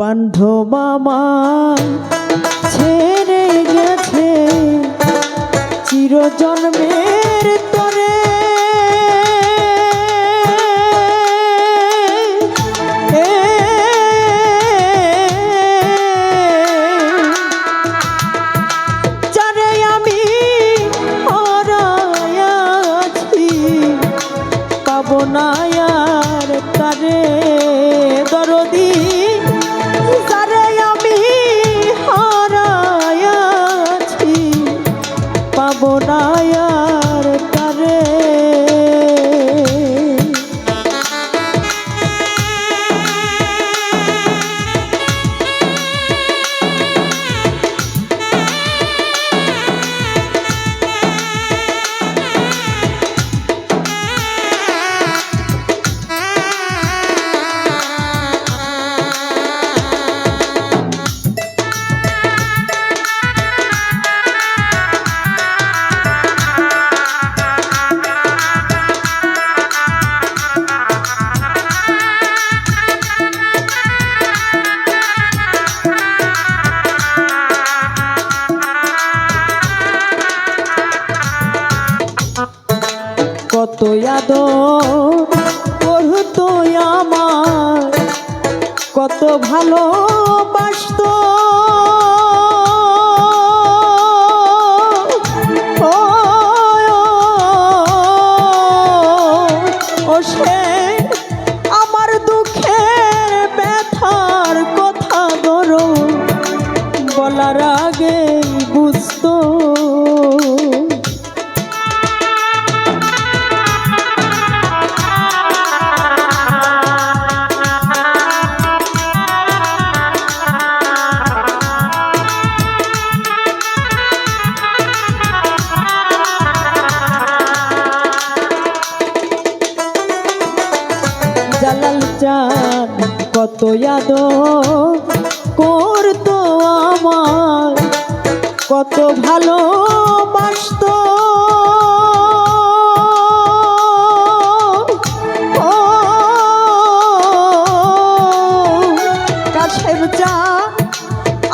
পান্ধ মামা ছেড়ে গেছে চিরজন্মের কত যাদ করতো আমার কত ভালো বাসত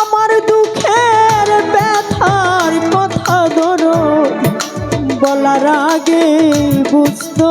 আমার দুঃখের ব্যথার ধরো বলার আগে বুঝতো।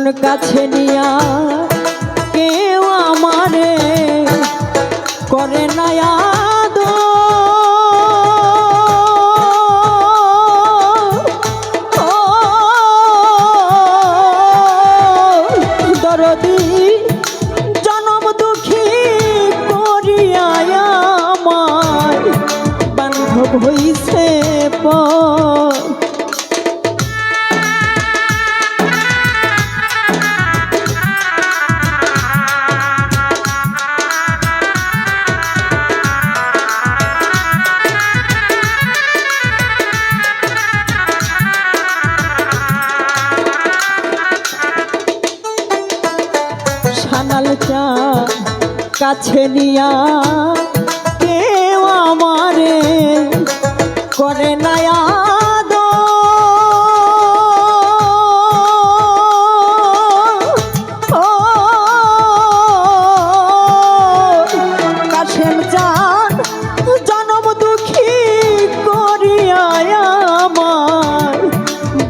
মন কাছে নিয়া কেউ আমারে করে নয়া কাছে নিয়া কেউ আমারে করে আমার।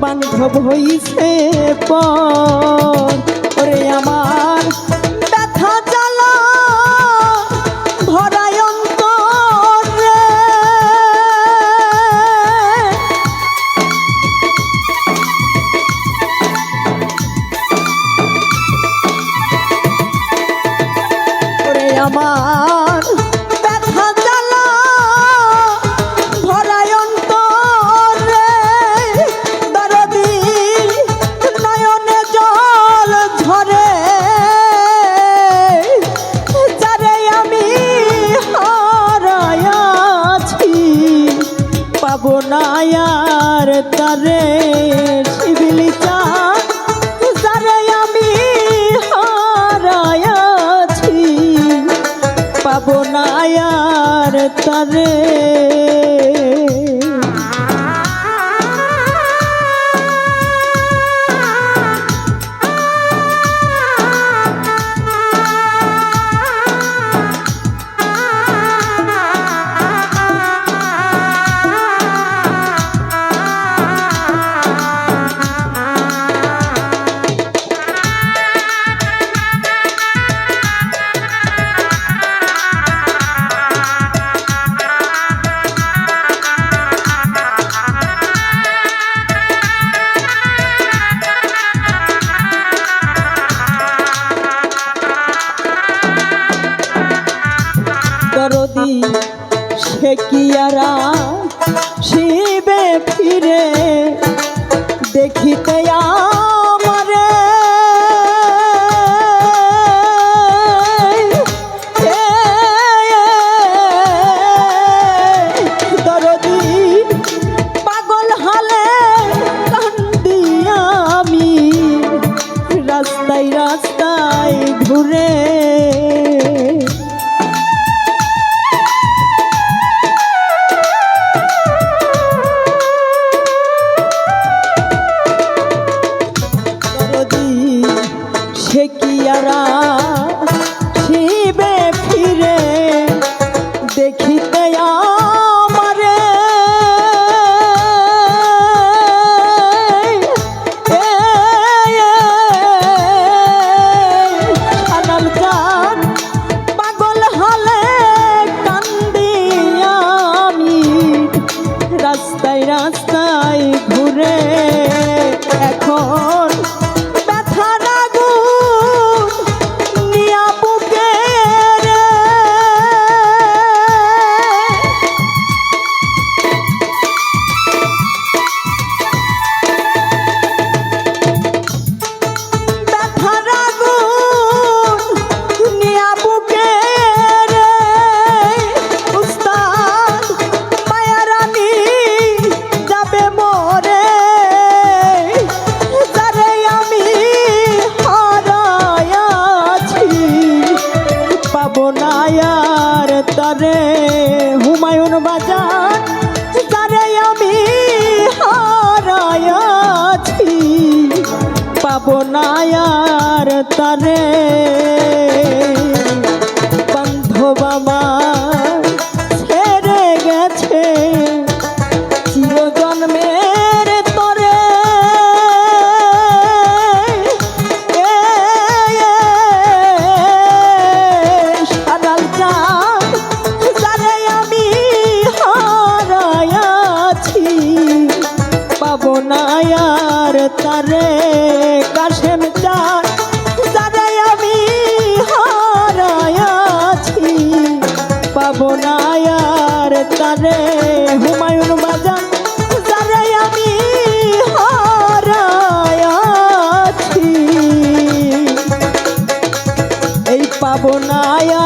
বান্ধব হইছে পর ওরে আমার আমার ব্যথা জ্বালা, ভরায় অন্তরে দরদি, নয়নে জল ঝরে। যারে আমি হারায়াছি, পাবো না তারে। আর তারে দরদি সে কি আরা শিবে ফিরে দেখিতে আমারে পাবো না আর তারে। পাবো তারে হুমায়ুন বাজান তারে আমি হারায়াছি। এই পাবো না আর ফিরে